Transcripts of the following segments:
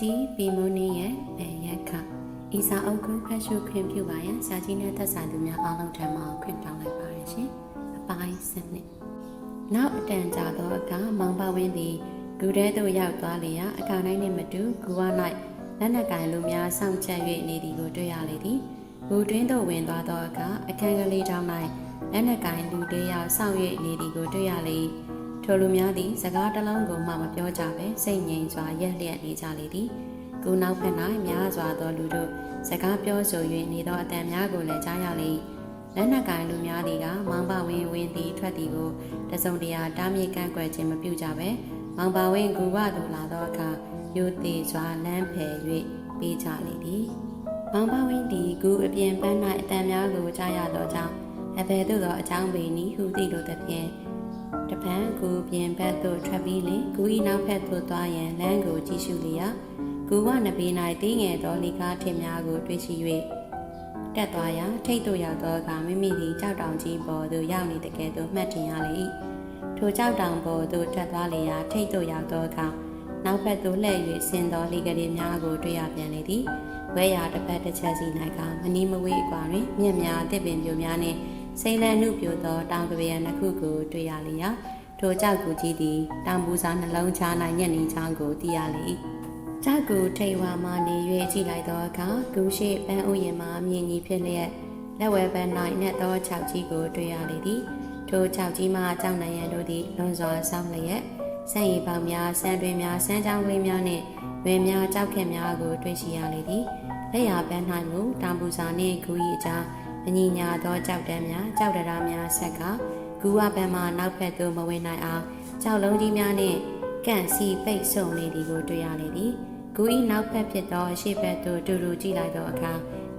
ကြီးဘီမုန်နေရဲ့ပေရက်ခဤစာအုပ်ကိုဖတ်ရှုခွင့်ပြုပါရန်စာကြီးနဲ့သက်ဆိုင်သူများအားလုံးထံမှခွင့်တောင်းလိုက်ပါတယ်ရှင်အပိုင်းစနစ်နောက်အတန်ကြာသောအခါမောင်ပဝင်းသည်ဂူထဲသို့ရောက်သွားလျာအကောင်တိုင်းနှင့်မတူဂူဝ၌လက်နက်ကင်လူများစောင့်ချက်၍နေသည်ကိုတွေ့ရလေသည်ဂူတွင်းသို့ဝင်သွားသောအခါအခန်းကလေးတောင်း၌လက်နက်ကင်လူတေးယောက်စောင့်၍နေသည်ကိုတွေ့ရလေ၏ ထိုလူများသည်စကားတစ်လုံးကိုမှမပြောကြဘဲစိတ်ငြိမ်စွာရက်လျက်နေကြလေသည်ကုနောက်ဖက်၌များစွာသောလူတို့စကားပြောဆို၍နေသောအတန်များကိုလည်းကြားရလေ၏လက်နက်ကင်လူများသည်ကမောင်ပဝင်းဝင်းသည်ထွက်သည်ကိုတစုံတရာတားမြစ်ကန့်ကွက်ခြင်းမပြုကြဘဲမောင်ပဝင်းကူဝသို့လာသောအခါယိုသေးစွာလမ်းဖယ်၍ပေးကြလေသည်မောင်ပဝင်းသည်ကူအပြင်ပန်း၌အတန်များကိုကြားရသောကြောင့်အဘယ်သို့သောအကြောင်းပေနည်းဟုသိလိုသဖြင့် တပန်းကူပြင်ဘက်သို့ထွက်ပြီးလင်ကူဤနောက်ဖက်သို့သွားရန်လမ်းကိုကြည့်ရှုလျက်ကူဝနဘေး၌တင်းငယ်သောလီကားထင်များကိုတွေ့ရှိ၍တက်သွားရာထိတ်တို့ရောက်သောအခါမိမိသည်ကြောက်တောင်ကြီးပေါ်သို့ရောက်နေတကယ်သို့မှတ်ထင်ရလေ၏ထိုကြောက်တောင်ပေါ်သို့တက်သွားလေရာထိတ်တို့ရောက်သောအခါနောက်ဘက်သို့လှည့်၍ဆင်းသောလီကလေးများကိုတွေ့ရပြန်လေသည်ဝဲရာတစ်ဖက်တစ်ချက်စီ၌ကမနီးမဝေးအကွာတွင်မြက်များတစ်ပင်ပြိုများနှင့် စိမ့်လန်းနှုပြိုသောတောင်ကပရံနှစ်ခုကိုတွေ့ရလေရာထိုကြောက်ကူကြီးသည်တောင်ပူစာနှလုံးချား၌ညက်နေချောင်းကိုသိရလေ၏ကြောက်ကူထိတ်ဝါမှနေ၍ကြည့်လိုက်သောအခါဂူရှိပန်းဥယျာဉ်မှမြင်ကြီးဖြစ်လျက်လက်ဝဲပန်း၌နှက်သောခြောက်ကြီးကိုတွေ့ရလေသည်ထိုခြောက်ကြီးမှကြောက်နိုင်ရန်တို့သည်လွန်စွာဆောင်းလျက်ဆန့်ရည်ပေါင်းများဆန်းတွင်များဆန်းချောင်းကလေးများနှင့်ဝယ်များကြောက်ခက်များကိုတွေ့ရှိရလေသည်လက်ရပန်း၌မူတောင်ပူစာနှင့်ဂူ၏အကြား အညီညာသောကြောက်တန်းများကြောက်တရားများဆက်ကဂူဝပန်းမှနောက်ဖက်သို့မဝင်နိုင်အောင်ကြောက်လုံးကြီးများနှင့်ကန့်စီပိတ်ဆို့နေသည်ကိုတွေ့ရလေသည်ဂူ၏နောက်ဖက်ဖြစ်သောအရှိဘက်သို့တူတူကြည့်လိုက်သောအခါ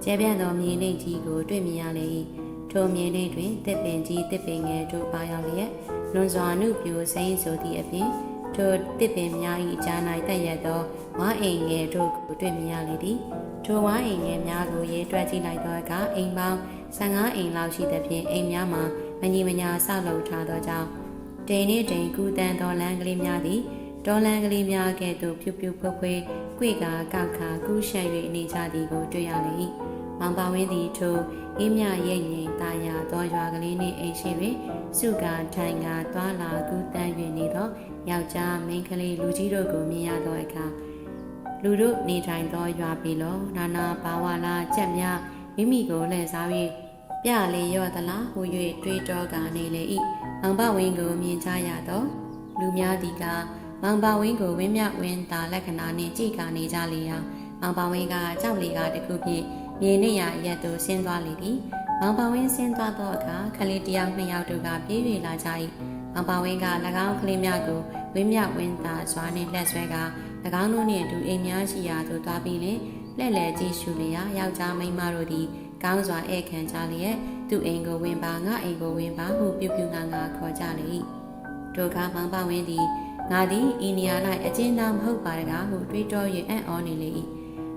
ကျဲပြန့်သောမြေနှိမ်ကြီးကိုတွေ့မြင်ရလေ၏ထိုမြေနှိမ်တွင်တစ်ပင်ကြီးတစ်ပင်ငယ်တို့ပါရောက်လျက်လွန်စွာနုပြိုစိမ့်ဆိုသည့်အပြင်ထိုတစ်ပင်များ၏အကြား၌တက်ရသောဝါအိမ်ငယ်တို့ကိုတွေ့မြင်ရလေသည်ထိုဝါအိမ်ငယ်များကိုရေးတွက်ကြည့်လိုက်သောအခါအိမ်ပေါင်း 15အိမ်လောက်ရှိသဖြင့်အိမ်များမှာမညီမညာဆောက်လုပ်ထားသောကြောင့်တိန်နှင့်တိန်ကူတန်တော်လန်းကလေးများသည်ဒေါ်လန်ကလေးများကဲ့သို့ဖြူဖြူဖွယ်ဖွယ်ကြွေကာကောက်ခါကူးရှက်၍နေကြသည်ကိုတွေ့ရလေ၏မောင်ပါဝင်းသည်ထိုအင်းမြရိတ်ငိမ်တာယာသောရွာကလေးနှင့်အိမ်ရှိတွင်စုကာထိုင်ကာသွာလာကူးတန်း၍နေသောယောက်ျားမိန်းကလေးလူကြီးတို့ကိုမြင်ရသောအခါလူတို့နေထိုင်သောရွာပြီလောနာနာဘာဝလာကြက်များ မိမိကိုလှည့်စား၍ပြလေရော့သလားဟူ၍တွေးတောကနေလေ၏မောင်ပဝင်းကိုမြင်ကြရသောလူများသည်ကမောင်ပဝင်းကိုဝင်းမြဝင်းသာလက္ခဏာနှင့်ကြည်ကနေကြလေရာမောင်ပဝင်းကကြောက်လေကတခုဖြင့်မြေနှင့်ရအရက်သို့ဆင်းသွားလေသည်မောင်ပဝင်းဆင်းသွားသောအခါခလေးတစ်ယောက်နှစ်ယောက်တို့ကပြေး၍လာကြ၏မောင်ပဝင်းက၎င်းကလေးများကိုဝင်းမြဝင်းသာစွာနှင့်လက်ဆွဲက၎င်းတို့နှင့်အတူအိမ်များရှိရာသို့သွားပြီးလင် လှဲ့လေကြည့်ရှုလျာယောက်ျားမိန်းမတို့သည်ကောင်းစွာဧည့်ခံကြလျက်သူ့အိမ်ကိုဝင်ပါငါအိမ်ကိုဝင်ပါဟုပြုပြုငါငါခေါ်ကြလေ၏တို့ကမောင်ပဝင်းသည်ငါသည်ဤနေရာ၌အကျဉ်းသားမဟုတ်ပါတကားဟုတွေးတော၍အံ့ဩနေလေ၏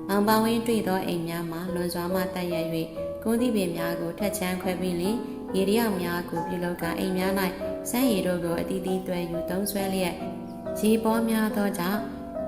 မောင်ပဝင်းတွေ့သောအိမ်များမှာလွန်စွာမှတက်ရ၍ကုန်းသီးပင်များကိုထက်ချမ်းခွဲပြီးလင်ရေရရောက်များကိုပြုလုပ်ကအိမ်များ၌စမ်းရည်တို့ကိုအတီးတီးတွဲယူသုံးဆွဲလျက်ရေပေါ်များသောကြောင့်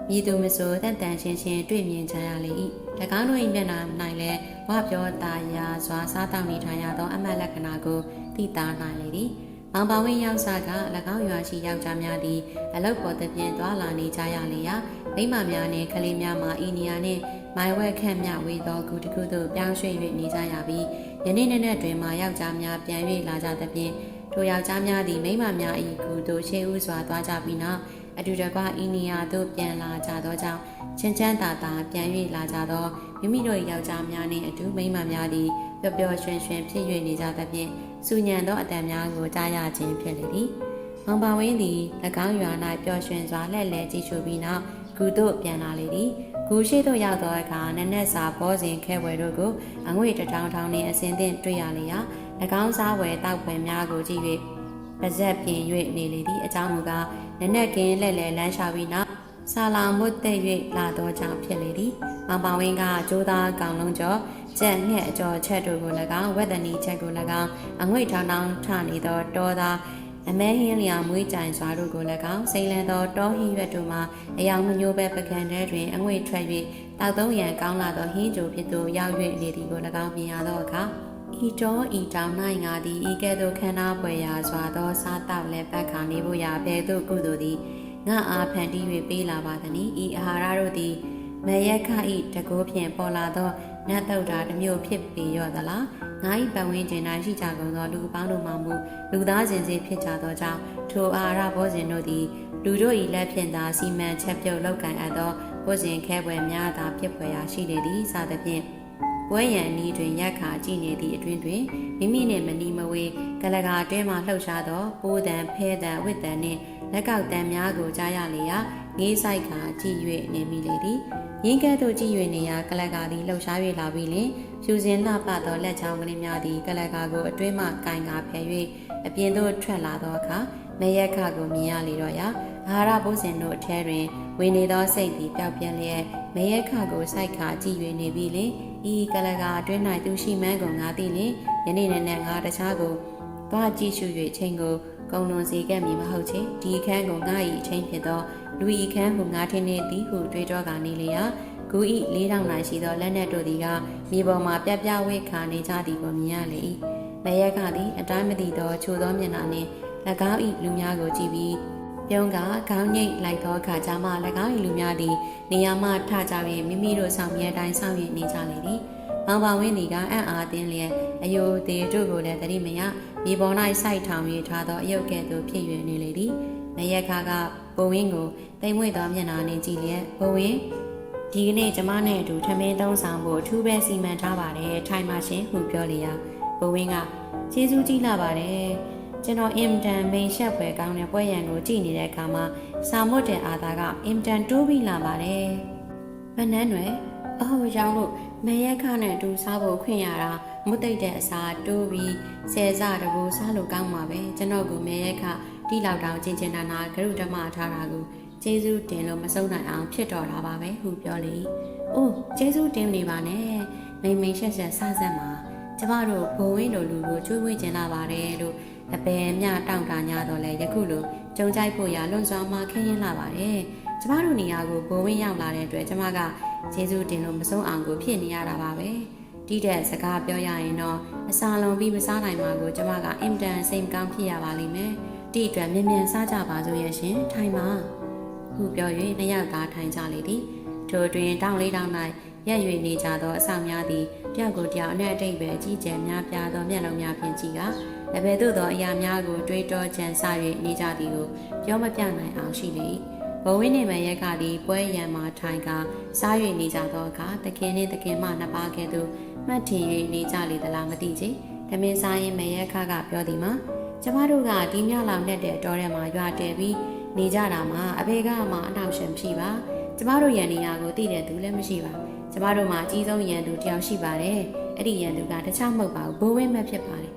မြည်သူမဆိုတန်တန်ရှင်းရှင်းတွေ့မြင်ကြရလေ၏၎ င်းတို့၏မျက်နှာ၌လည်းဝပြောတာရာစွာစားတောင်းနေထိုင်ရသော အမတ်လက္ခဏာကိုသိတာနိုင်လေသည်မောင်ပဝင်းရောက်စားက၎င်းရွာရှိယောက်ျားများသည်အလောက်ပေါ်သဖြင့်သွာလာနေကြရလေရာမိမများနှင့်ကလေးများမှာအီနီယာနှင့်မိုင်ဝက်ခန့်မြဝေသောကူတစ်ခုသို့ပြောင်းရွှေ့၍နေကြရပြီးယနေ့နေ့နဲ့တွင်မှယောက်ျားများပြန်၍လာကြသဖြင့်ထိုယောက်ျားများသည်မိမများ၏ကူသို့ရှေးဥစွာသွားကြပြီးနောက်အတူတကွအီနီယာသို့ပြန်လာကြသောကြောင့် ချင်းချမ်းသာသာပြန်၍လာကြသောမိမိတို့၏ယောက်ျားများနှင့်အတူမိမများသည်ပျော်ပျော်ရွှင်ရွှင်ဖြစ်၍နေကြသဖြင့်စူညံသောအတန်များကိုကြားရခြင်းဖြစ်လေသည်။မောင်ပါဝင်းသည်၎င်းရွာ၌ပျော်ရွှင်စွာလှည့်လည်ကြည့်ရှုပြီးနောက်ဂူသို့ပြန်လာလေသည်။ဂူရှိသို့ရောက်သောအခါနက်နက်စာဘောစဉ်ခဲဝယ်တို့ကိုအငွေတထောင်ထောင်နှင့်အစင်းသင့်တွေ့ရလေရာ၎င်းစားဝယ်တောက်ဝယ်များကိုကြည့်၍ပါဇက်ပြင်၍နေလေသည်အကြောင်းမူကားနက်နက်ကင်းလှည့်လည်လမ်းလျှောက်ပြီးနောက် ဆာလာမွတ်တဲ့၍လာသောကြောင့်ဖြစ်လေသည်။မောင်ပါဝင်းကကြိုးသားကောင်လုံးကျော်ကြက်ငှက်အကျော်ချက်တို့ကို၎င်းဝက်တနီချက်ကို၎င်းအငွေထောင်းထောင်းထနေသောတောသားအမဲဟင်းလျာမွေးကြိုင်စွာတို့ကို၎င်းစိန်လန်သောတောဟင်းရွက်တို့မှာအယောင်မညိုးပဲပကံထဲတွင်အငွေထွက်၍တောက်သုံးရန်ကောင်းလာသောဟင်းကြိုဖြစ်သို့ရောက်၍နေသည်ကို၎င်းမြင်ရသောအခါဤတော်ဤတောင်၌ငါသည်ဤကဲ့သို့ခန္ဓာပွေရာစွာသောစားတောက်လည်းပတ်ခါနေဖို့ရာဘဲသို့ကုသိုလ်သည် ငါအားဖန်တီး၍ပေးလာပါသည်။ဤအာဟာရတို့သည်မယက်ခဤတကိုးဖြင့်ပေါ်လာသောနတ်တုတ်တာတစ်မျိုးဖြစ်ပေရော့သလားငါ၏ပတ်ဝန်းကျင်၌ရှိကြကုန်သောလူအပေါင်းတို့မှမူလူသားစဉ်စဉ်ဖြစ်ကြသောကြောင့်ထိုအာဟာရဘောဇင်တို့သည်လူတို့၏လက်ဖြင့်သာစီမံချက်ပြုတ်လောက်ကန်အပ်သောဘောဇင်ခဲပွဲများသာဖြစ်ဖွယ်ရာရှိလေသည်စသဖြင့်ပွဲရန်ဤတွင်ရက်ခါကြည့်နေသည့်အတွင်တွင်မိမိနှင့်မနီမဝေကလကာအတွဲမှလှုပ်ရှားသောပိုးတံဖဲတံဝစ်တံနှင့် လက်ကောက်တံများကိုကြားရလေရာငေးဆိုင်ခါကြည့်၍နေမိလေသည်ရင်းကဲ့သို့ကြည့်၍နေရာကလကာသည်လှုပ်ရှား၍လာပြီးလင်ဖြူစင်လှပသောလက်ချောင်းကလေးများသည်ကလကာကိုအတွင်းမှကင်ကာဖယ်၍အပြင်သို့ထွက်လာသောအခါမရက်ခကိုမြင်ရလေတော့ရာအာဟာရဘုဇင်တို့အထဲတွင်ဝင်နေသောစိတ်သည်ပျောက်ပြင်းလျက်မရက်ခကိုစိုက်ခါကြည့်၍နေပြီးလင်ဤကလကာအတွင်း၌သူရှိမှန်းကိုငါသိလင်ယနေ့နဲ့နဲ့ငါတခြားကိုသွားကြည့်ရှု၍ချိန်ကို ကုံလွန်စေခဲ့မည်မဟုတ်ချေဒီအခန်းကိုငါ၏အချိန်ဖြစ်သောလူဤအခန်းကိုငါထင်းနေသည်ဟုတွေးကြောကနေလေရာဂူဤလေးတောင်၌ရှိသောလက်နက်တို့သည်ကမြေပေါ်မှပြပြဝဲခါနေကြသည်ကိုမြင်ရလေ၏မယက်ကသည်အတိုင်းမသိသောချိုသောမျက်နှာနှင့်၎င်း၏လူများကိုကြည့်ပြီးပြုံးကခေါင်းညိတ်လိုက်သောအခါကျမှ၎င်း၏လူများသည် နေရာမှထကြ၍မိမိတို့ဆောင်မြဲတိုင်းဆောင်ရွက်နေကြလေသည်။မောင်ပါဝင်းဒီကအံ့အားသင်းလျက်အယိုသေးတို့ကိုလည်းတတိမယ မြေပေါ်၌စိုက်ထောင်၍ထားသောအယုတ်ကဲ့သို့ဖြစ်၍နေလေသည်။မယက်ကကဘုံဝင်းကိုတိမ်မွေ့သောမျက်နှာနှင့်ကြည့်လျက်ဘုံဝင်းဒီကနေ့ကျမနဲ့အတူထမင်းသုံးဆောင်ဖို့အထူးပဲစီမံထားပါတယ်ထိုင်ပါရှင်ဟုပြောလေရာဘုံဝင်းကကျေးဇူးကြီးလာပါတယ်ကျွန်တော်အင်တန်မိန်ရှက်ဖွယ်ကောင်းတဲ့ပွဲရန်ကိုကြည့်နေတဲ့အခါမှာစာမွတ်တဲ့အာသာကအင်တန်တိုးပြီးလာပါတယ်။ဗနန်းွယ်အော်ရောင်းလို့ မရက်ခနဲ့အတူစားဖို့ခွင့်ရတာမွတ်သိပ်တဲ့အစာတိုးပြီးဆယ်စတကူစားလို့ကောင်းပါပဲကျွန်တော်ကမရက်ခတိလောက်တောင်ချင်းချင်းနာနာဂရုဓမ္မထားတာကိုကျေးဇူးတင်လို့မဆုံးနိုင်အောင်ဖြစ်တော်တာပါပဲဟုပြောလေ။အိုးကျေးဇူးတင်နေပါနဲ့မိန်မိန်ရှက်ရှက်စစက်မှာကျမတို့ဘိုးဝင်းတို့လူကိုကျွေးဝေးကျင်လာပါတယ်လို့အပယ်မြတောင့်တညာတော့လဲယခုလိုကြုံကြိုက်ဖို့ရလွန်စွာမှခင်းရင်းလာပါတယ်။ကျမတို့နေရာကိုဘိုးဝင်းရောက်လာတဲ့အတွက်ကျမက ကျေးဇူးတင်လို့မဆုံးအောင်ကိုဖြစ်နေရတာပါပဲ။တိတဲ့စကားပြောရရင်တော့အစာလုံးပြီးမစားနိုင်ပါကိုကျမကအင်တန်စိတ်ကောင်းဖြစ်ရပါလိမ့်မယ်။တိအတွက်မြင်မြန်စားကြပါစို့ရဲ့ရှင်ထိုင်ပါ။ဟုပြော၍နှစ်ယောက်သားထိုင်ကြလေသည်။ထိုတွင်တောင်းလေးတောင်း၌ရက်၍နေကြသောအဆောင်များသည်တယောက်ကိုတယောက်အနဲ့အတိတ်ပဲကြီးကျယ်များပြားသောမျက်လုံးများဖြင့်ကြည့်ကအဘယ်သို့သောအရာများကိုတွေးတောကြံစ၍နေကြသည်ကိုပြောမပြနိုင်အောင်ရှိလေ၏ ဘဝင်းနေမရက်ကသည်ပွဲရန်မှာထိုင်ကစား၍နေကြသောအခါတခင်နှင့်တခင်မနှစ်ပါးကဲ့သို့မှတ်ထင်၍နေကြလေသလားမသိချေတမင်စားရင်မရက်ခကပြောသည်မှာကျမတို့ကဒီမြောက်လောင်နဲ့တဲ့တောထဲမှာရွာတယ်ပြီးနေကြတာမှာအဖေကမှအနောက်ရှင်ဖြစ်ပါကျမတို့ရန်နေရာကိုတည်တဲ့သူလည်းမရှိပါကျမတို့မှာအကြီးဆုံးရန်သူတယောက်ရှိပါတယ်အဲ့ဒီရန်သူကတခြားမဟုတ်ပါဘူးဘိုးဝင်းမဲ့ဖြစ်ပါတယ်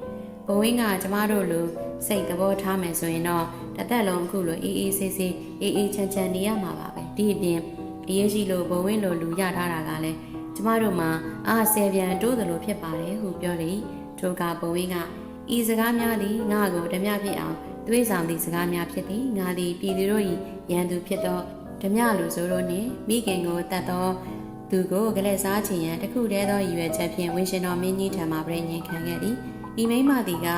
ဘဝင်းကကျမတို့လို စိတ်သဘောထားမယ်ဆိုရင်တော့တစ်သက်လုံးအခုလိုအေးအေးဆေးဆေးအေးအေးချမ်းချမ်းနေရမှာပါပဲဒီအပြင်အရေးကြီးလို့ဘဝင်းလိုလူရထားတာကလည်းကျမတို့မှာအာဆယ်ပြန်တိုးသလိုဖြစ်ပါတယ်ဟုပြောလေထိုကဘဝင်းကဤစကားများသည်ငါ့ကိုဓမြဖြစ်အောင်သွေးဆောင်သည့်စကားများဖြစ်သည်ငါသည်ပြည်သူတို့၏ရန်သူဖြစ်သောဓမြလူဆိုတို့နှင့်မိခင်ကိုတတ်သောသူကိုကလေးစားချင်ရန်တခုတည်းသောရည်ရွယ်ချက်ဖြင့်ဝင်းရှင်တော်မင်းကြီးထံမှပြည်ငင်ခံခဲ့သည်ဤမိမသည်က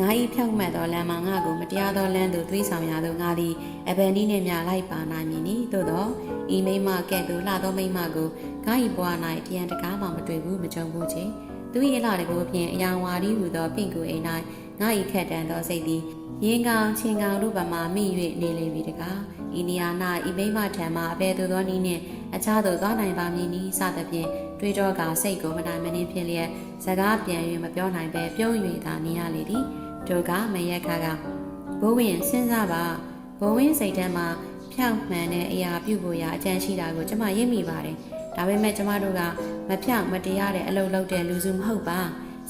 ငါဤဖြောက်မှတ်သောလမ်းမှာငါကိုမတရားသောလမ်းသို့သွေးဆောင်ရသောငါသည်အဘန်ဒီနှင့်များလိုက်ပါနိုင်မည်နီသို့သောဤမိမကဲ့သို့လှသောမိမကိုငါဤဘွား၌တရန်တကားမှမတွေ့ဘူးမကြုံဘူးချေသူ၏အလှတကိုဖြင့်အယောင်ဝါဒီဟူသောပင့်ကူအိမ်၌ငါဤခက်တန်သောစိတ်သည်ရင်ကောင်ချင်းကောင်တို့ဗမာမိ၍နေလေပြီတကားဤနေရာ၌ဤမိမထံမှအဘယ်သို့သောနည်းနှင့်အခြားသို့သွားနိုင်ပါမည်နည်းစသဖြင့်တွေးတော့ကစိတ်ကိုမနိုင်မနှင်းဖြစ်လျက်စကားပြန်၍မပြောနိုင်ပဲပြုံး၍သာနေရလေသည် တို့ကမရက်ခါကဘိုးဝင်စဉ်းစားပါဘိုးဝင်စိတ်ထဲမှာဖြောက်မှန်တဲ့အရာပြုဖို့ရာအကြံရှိတာကိုကျွန်မရိပ်မိပါတယ်ဒါပေမဲ့ကျမတို့ကမဖြောက်မတရားတဲ့အလုပ်လုပ်တဲ့လူစုမဟုတ်ပါ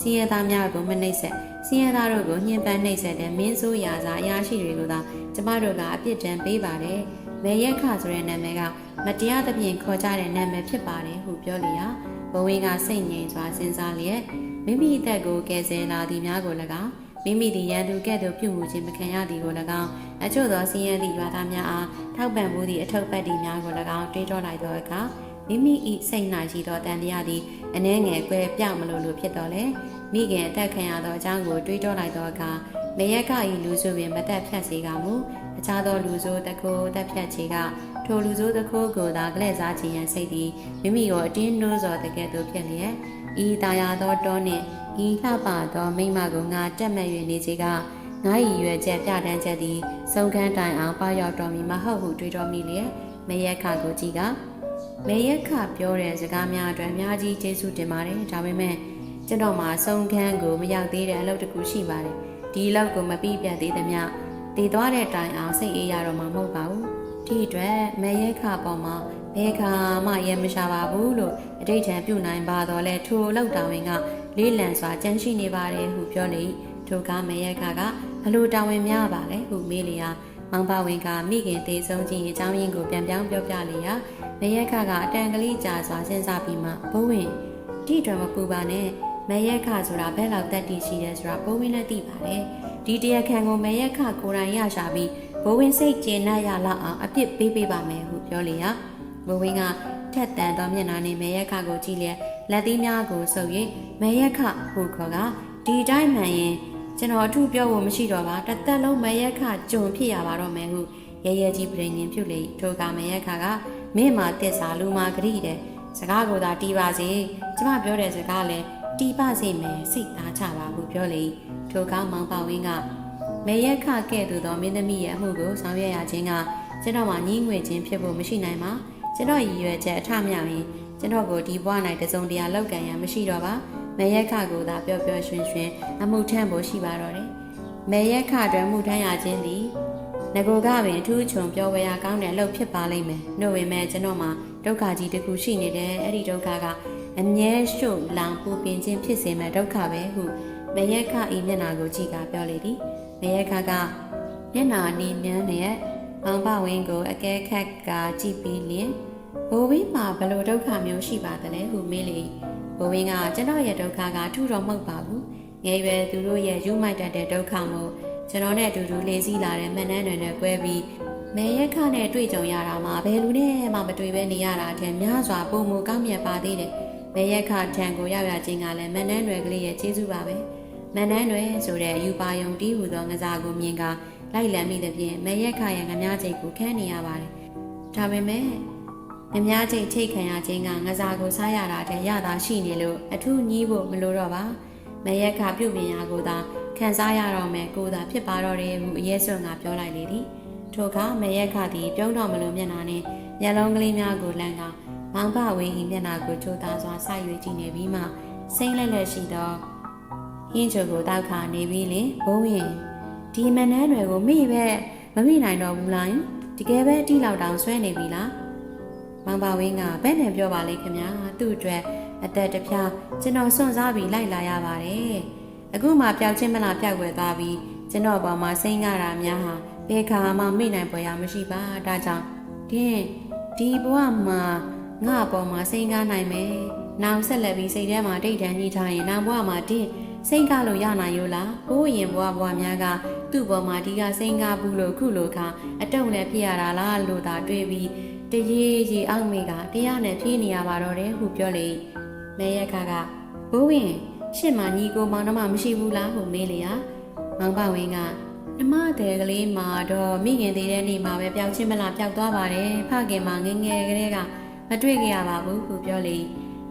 စင်ရသားများကိုမနှိပ်ဆက်စင်ရသားတို့ကိုညှဉ်းပန်းနှိပ်ဆက်တဲ့မင်းဆိုးရာစာအရာရှိတွေကိုသာကျမတို့ကအပြစ်ဒဏ်ပေးပါတယ်မေရက်ခဆိုတဲ့နာမည်ကမတရားသဖြင့်ခေါ်ကြတဲ့နာမည်ဖြစ်ပါတယ်ဟုပြောလျာဘဝင်းကစိတ်ငြိမ်စွာစဉ်းစားလျက်မိမိအသက်ကိုကယ်ဆယ်လာသည်များကို၎င်း မိမိသည်ရန်သူကဲ့သို့ပြုမှုခြင်းမခံရသည်ကို၎င်းအချို့သောစီးရဲသည့်ရွာသားများအားထောက်ပံ့မှုသည့်အထောက်ပံ့သည်များကို၎င်းတွေးတောလိုက်သောအခါမိမိ၏စိတ်၌ရှိသောတန်တရားသည်အနှဲငယ်ကွဲပြောင်းမလို့လို့ဖြစ်တော်လဲမိခင်အသက်ခံရသောအကြောင်းကိုတွေးတောလိုက်သောအခါမယက်က၏လူဆိုပင်မတက်ဖြတ်စေကမူအခြားသောလူဆိုတကိုးတက်ဖြတ်ချေကထိုလူဆိုတကိုးကိုသာကလဲ့စားခြင်းရန်စိတ်သည်မိမိကိုအတင်းနှိုးစော်တကဲ့သို့ဖြစ်လျက်ဤတာယာသောတောနှင့် ဤလှပသောမိမကိုငါတက်မဲ့၍နေစေကငါ၏ရွယ်ချက်ပြတန်းချက်သည်စုံခန်းတိုင်အောင်ပါရောက်တော်မူမဟုတ်ဟုတွေးတော်မူလျက်မယက်ခကိုကြည့်ကမယက်ခပြောတဲ့စကားများအတွက်အများကြီးကျေးဇူးတင်ပါတယ်ဒါပေမဲ့ကျွန်တော်မှာစုံခန်းကိုမရောက်သေးတဲ့အလုပ်တစ်ခုရှိပါတယ်ဒီအလုပ်ကိုမပြီးပြတ်သေးသမျှတည်သွားတဲ့တိုင်အောင်စိတ်အေးရတော့မှာမဟုတ်ပါဘူးဒီအတွက်မယက်ခပေါ်မှာဘယ်ခါမှရဲမရှာပါဘူးလို့အတိတ်ထံပြုနိုင်ပါတော့လဲထိုအလုပ်တော်ဝင်က လေးလံစွာကြမ်းရှိနေပါတယ်ဟုပြောလေထိုကမယက်ခကဘလို့တာဝန်များပါလဲဟုမေးလျာမောင်ပါဝင်ကမိခင်သေးဆုံးခြင်းအကြောင်းရင်းကိုပြန်ပြောင်းပြောပြလေရာမယက်ခကအတန်ကလေးကြာစွာစဉ်းစားပြီးမှဘိုးဝင်ဒီအတွက်မပူပါနဲ့မယက်ခဆိုတာဘယ်လောက်တက်တည်ရှိတယ်ဆိုတာဘိုးဝင်လည်းသိပါတယ်ဒီတရားခံကိုမယက်ခကိုယ်တိုင်ရရှာပြီးဘိုးဝင်စိတ်ကျေနပ်ရလောက်အောင်အပြစ်ပေးပေးပါမယ်ဟုပြောလေရာဘိုးဝင်ကထက်တန်သောမျက်နှာနဲ့မယက်ခကိုကြည့်လျက် လက်သီးများကိုဆုပ်၍မယက်ခဟုခေါ်ကဒီတိုင်းမှန်ရင်ကျွန်တော်အထူးပြောဖို့မရှိတော့ပါတစ်သက်လုံးမယက်ခကြုံဖြစ်ရပါတော့မယ်ဟုရဲရဲကြီးပြင်ရင်ပြုလေထိုကမယက်ခကမင်းမာတစ္ဆာလူမာဂရိတဲ့စကားကိုသာတီးပါစေကျမပြောတဲ့စကားလည်းတီးပါစေမယ်စိတ်သားချပါဟုပြောလေထိုကမောင်ပဝင်းကမယက်ခကဲ့သို့သောမင်းသမီးရဲ့အမှုကိုဆောင်ရွက်ရခြင်းကကျွန်တော်မှညီးငွေခြင်းဖြစ်ဖို့မရှိနိုင်ပါကျွန်တော်ရည်ရွယ်ချက်အထမြောက်ရင် ကျွန်တော်ကိုဒီဘဝ၌တစုံတရာလောက်ကန်ရမရှိတော့ပါမရက်ခကိုသာပျော်ပျော်ရွှင်ရွှင်အမှုထမ်းဖို့ရှိပါတော့တယ်။မရက်ခအတွက်မှုထမ်းရခြင်းသည်ငကိုကပင်အထူးချွန်ပြောဝဲရကောင်းတဲ့အလုပ်ဖြစ်ပါလိမ့်မယ်။နှုတ်ဝင်မဲ့ကျွန်တော်မှာဒုက္ခကြီးတစ်ခုရှိနေတယ်။အဲ့ဒီဒုက္ခကအမြဲရှုပ်လောင်ပူပင်ခြင်းဖြစ်စေမဲ့ဒုက္ခပဲဟုမရက်ခဤမျက်နာကိုကြည့်ကပြောလေသည်။မရက်ခကမျက်နာနေမြန်းနဲ့မောင်ပဝင်းကိုအကဲခတ်ကကြည့်ပြီးလျင် ဘိုးဝင်းမှာဘလို့ဒုက္ခမျိုးရှိပါသလဲဟုမေးလေဘိုးဝင်းကကျွန်တော်ရဲ့ဒုက္ခကထူတော့မဟုတ်ပါဘူးငယ်ရွယ်သူတို့ရဲ့ယူမိုက်တတ်တဲ့ဒုက္ခမို့ကျွန်တော်နဲ့အတူတူလေးစီးလာတဲ့မနှန်းတွေနဲ့꿰ပြီးမဲရက်ခနဲ့တွေ့ကြုံရတာမှာဘယ်လူနဲ့မှမတွေ့ပဲနေရတာအထက်များစွာပုံမူကောင်းမြတ်ပါသေးတယ်မဲရက်ခထံကိုရောက်ရခြင်းကလည်းမနှန်းတွေကလေးရဲ့ကျေးဇူးပါပဲမနှန်းတွေဆိုတဲ့ယူပါယုံတီးဟူသောငစားကိုမြင်ကလိုက်လံမိသဖြင့်မဲရက်ခရဲ့ငမားချိတ်ကိုခန်းနေရပါတယ်ဒါပေမဲ့ ငမြားချိန်ချိတ်ခံရခြင်းကငစားကိုစားရတာတည်းရတာရှိနေလို့အထူးညှီးဖို့မလိုတော့ပါမရက်ခပြုတ်ပြင်ရာကိုသာခံစားရတော့မယ်ကိုသာဖြစ်ပါတော့တယ်ဟုအရေးစွန်ကပြောလိုက်လေသည်ထိုအခါမရက်ခသည်ပြုံးတော်မလို့မျက်နှာနှင့်မျက်လုံးကလေးများကိုလန့်ကမောင်ပဝင်း၏မျက်နှာကိုချိုးသားစွာဆိုက်၍ကြည့်နေပြီးမှစိမ့်လက်လက်ရှိသောဟင်းချိုကိုတောက်ခါနေပြီးလင်ဘုံရင်ဒီမနှန်းတွေကိုမိပဲမမိနိုင်တော့ဘူးလားတကယ်ပဲတိလောက်တောင်ဆွဲနေပြီလား မောင်ပါဝင်းကဘယ်နဲ့ပြောပါလိမ့်ခင်ဗျာသူ့အတွက်အသက်တပြားကျွန်တော်စွန့်စားပြီးလိုက်လာရပါတယ်အခုမှပျောက်ချင်းမလားပျောက်ွယ်သွားပြီးကျွန်တော်ပေါ်မှာစိမ့်ရတာများဟာဘယ်ခါမှမိနိုင်ပွဲရမရှိပါဒါကြောင့်ဒင်းဒီဘဝမှာငါ့ပေါ်မှာစိမ့်ကားနိုင်မယ်နောက်ဆက်လက်ပြီးစိတ်ထဲမှာတိတ်တန်းကြီးထားရင်နောက်ဘဝမှာဒင်းစိတ်ကားလို့ရနိုင်ရောလားဘိုးရင်ဘဝဘဝများကသူ့ပေါ်မှာဒီကစိမ့်ကားဘူးလို့ခုလိုခါအတုံနဲ့ဖြစ်ရတာလားလို့သာတွေးပြီး တရေရေအောက်မေကတရားနဲ့ဖြေးနေရပါတော့တယ်ဟုပြောလေမဲရက်ခါကဘိုးဝင်ရှင့်မညီကိုမောင်နှမမရှိဘူးလားဟုမေးလေရမောင်ပဝင်းကဓမ္မတဲ့ကလေးမှာတော့မိခင်သေးတဲ့နေ့မှာပဲပျောက်ချင်းမလားပျောက်သွားပါတယ်ဖခင်မှာငငယ်ကလေးကမတွေ့ကြရပါဘူးဟုပြောလေ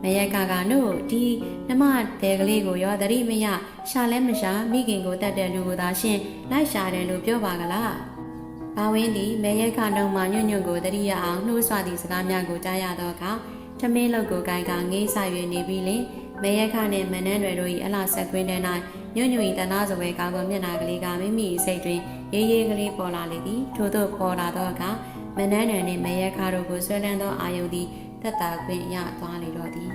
မရက်ကကတို့ဒီဓမ္မတဲ့ကလေးကိုရောသတိမရရှာလဲမရှာမိခင်ကိုတတ်တဲ့လူကိုသာရှင်လိုက်ရှာတယ်လို့ပြောပါကလား ဘာဝင်းဒီမရက်ကနှုံမှညွန့်ညွန့်ကိုတတိရအောင်နှိုးဆွသည့်စကားများကိုကြားရတော့အခါထမင်းလောက်ကိုကိုင်ကငေးဆ၍နေပြီးလင်မရက်ခနှင့်မနှန်းတွေတို့၏အလှဆက်ကွင်းထဲ၌ညွန့်ညွန့်၏တနာစပွဲကောင်းသောမျက်နှာကလေးကမိမိ၏စိတ်တွင်ရေးရေးကလေးပေါ်လာလေသည်ထို့သို့ပေါ်လာသောအခါမနှန်းတွေနှင့်မရက်ခတို့ကိုဆွဲလန်းသောအာယုန်သည်တက်တာခွင့်ရသွားလေတော့သည်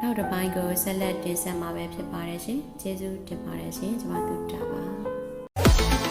နောက်တစ်ပိုင်းကိုဆက်လက်တင်ဆက်မှာပဲဖြစ်ပါတယ်ရှင်ကျေးဇူးတင်ပါတယ်ရှင်ကျွန်မတို့တာပါ